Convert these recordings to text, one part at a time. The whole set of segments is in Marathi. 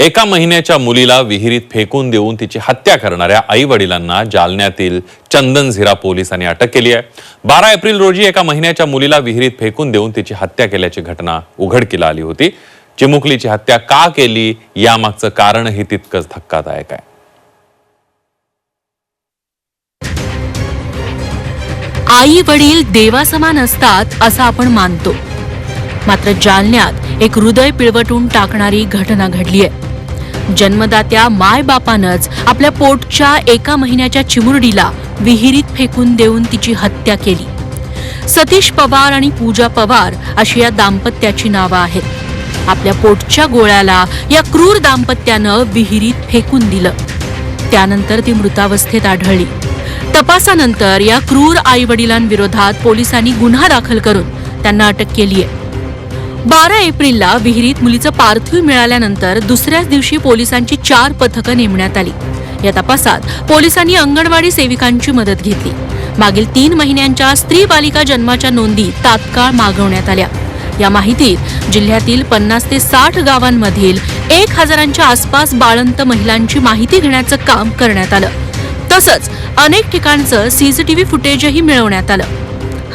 एका महिन्याच्या मुलीला विहिरीत फेकून देऊन तिची हत्या करणाऱ्या आई वडिलांना जालन्यातील चंदनझिरा पोलिसांनी अटक केली आहे. बारा एप्रिल रोजी एका महिन्याच्या मुलीला विहिरीत फेकून देऊन तिची हत्या केल्याची घटना उघडकीला आली होती. चिमुकलीची हत्या का केली? यामागचं कारणही तितकंच धक्कादायक आहे. आई वडील देवासमान असतात असं आपण मानतो. मात्र जालन्यात एक हृदय पिळवटून टाकणारी घटना घडलीय. जन्मदात्या मायबापानंच आपल्या पोटच्या एका महिन्याच्या चिमुरडीला विहिरीत फेकून देऊन तिची हत्या केली. सतीश पवार आणि पूजा पवार अशी या दाम्पत्याची नावं आहेत. आपल्या पोटच्या गोळ्याला या क्रूर दाम्पत्यानं विहिरीत फेकून दिलं. त्यानंतर ती मृतावस्थेत आढळली. तपासानंतर या क्रूर आई वडिलांविरोधात पोलिसांनी गुन्हा दाखल करून त्यांना अटक केली आहे बारा एप्रिलला विहिरीत मुलीचं पार्थिव मिळाल्यानंतर दुसऱ्याच दिवशी पोलिसांची चार पथकं नेमण्यात आली. या तपासात पोलिसांनी अंगणवाडी सेविकांची मदत घेतली. मागील तीन महिन्यांच्या स्त्री बालिका जन्माच्या नोंदी तात्काळ मागवण्यात आल्या. या माहितीत जिल्ह्यातील पन्नास ते साठ गावांमधील एक हजारांच्या आसपास बाळंत महिलांची माहिती घेण्याचं काम करण्यात आलं. तसंच अनेक ठिकाणचं सीसीटीव्ही फुटेजही मिळवण्यात आलं.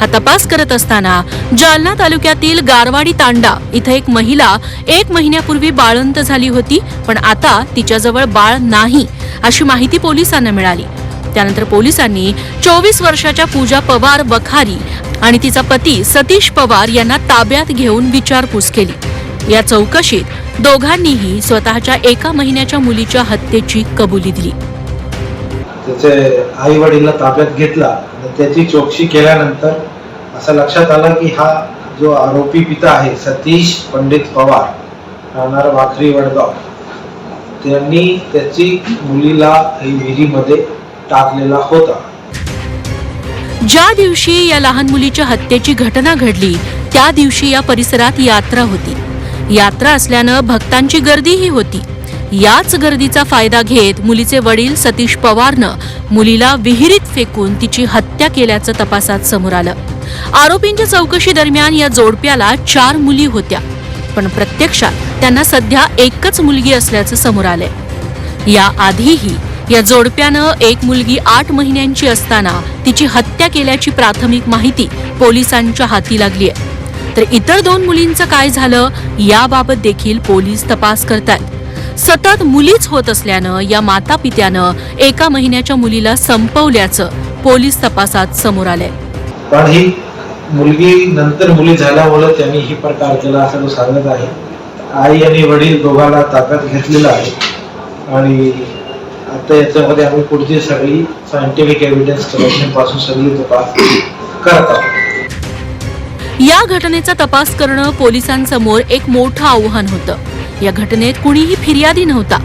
हा तपास करत असताना जालना तालुक्यातील गारवाडी तांडा इथं एक महिला एक महिन्यापूर्वी बाळंत झाली होती पण आता तिच्याजवळ बाळ नाही अशी माहिती पोलिसांना मिळाली. त्यानंतर पोलिसांनी चोवीस वर्षाच्या पूजा पवार बखारी आणि तिचा पती सतीश पवार यांना ताब्यात घेऊन विचारपूस केली. या चौकशीत दोघांनीही स्वतःच्या एका महिन्याच्या मुलीच्या हत्येची कबुली दिली. त्याचे आई वडीलला ताब्यात घेतला. त्याची चौकशी केल्यानंतर असं लक्षात आलं की हा जो आरोपी पिता आहे सतीश पंडित पवार राहणार वाखरी वडगाव त्यांनी त्याची मुलीला विहिरीमध्ये टाकलेला होता. ज्या दिवशी या लहान मुलीच्या हत्येची घटना घडली त्या दिवशी या परिसरात यात्रा होती. यात्रा असल्यानं भक्तांची गर्दीही होती. याच गर्दीचा फायदा घेत मुलीचे वडील सतीश पवारनं मुलीला विहिरीत फेकून तिची हत्या केल्याचं तपासात समोर आलं. आरोपींच्या चौकशी दरम्यान या जोडप्याला चार मुली होत्या पण प्रत्यक्षात त्यांना सध्या एकच मुलगी असल्याचं समोर आलंय. या आधीही या जोडप्यानं एक मुलगी आठ महिन्यांची असताना तिची हत्या केल्याची प्राथमिक माहिती पोलिसांच्या हाती लागली आहे तर इतर दोन मुलींचं काय झालं याबाबत देखील पोलीस तपास करतात सतत मुलीच होत असल्यानं या माता पित्यानं एका महिन्याच्या मुलीला संपवल्याचं पोलीस तपासात समोर आलंय. पण ही मुलगी नंतर मुली झाल्यामुळे त्यांनी ही प्रकार केला असं तो सांगत आहे. आई आणि वडील दोघांना ताब्यात घेतलेलं आहे. आणि आता याच्यामध्ये आम्ही पुढची सगळी सायंटिफिक एव्हिडन्स कलेक्शनपासून सगळी तपास करत आहोत. या घटनेचा तपास करणं पोलिसांसमोर एक मोठं आव्हान होतं. या घटनेत कुणीही फिर्यादी नव्हता.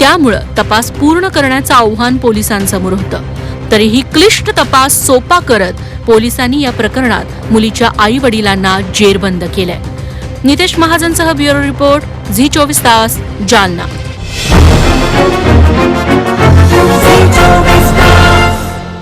त्यामुळं तपास पूर्ण करण्याचं आव्हान पोलिसांसमोर होतं. तरीही क्लिष्ट तपास सोपा करत पोलिसांनी या प्रकरणात मुलीच्या आई वडिलांना जेरबंद केलंय. नितेश महाजनसह ब्युरो रिपोर्ट झी चोवीस तास जालना.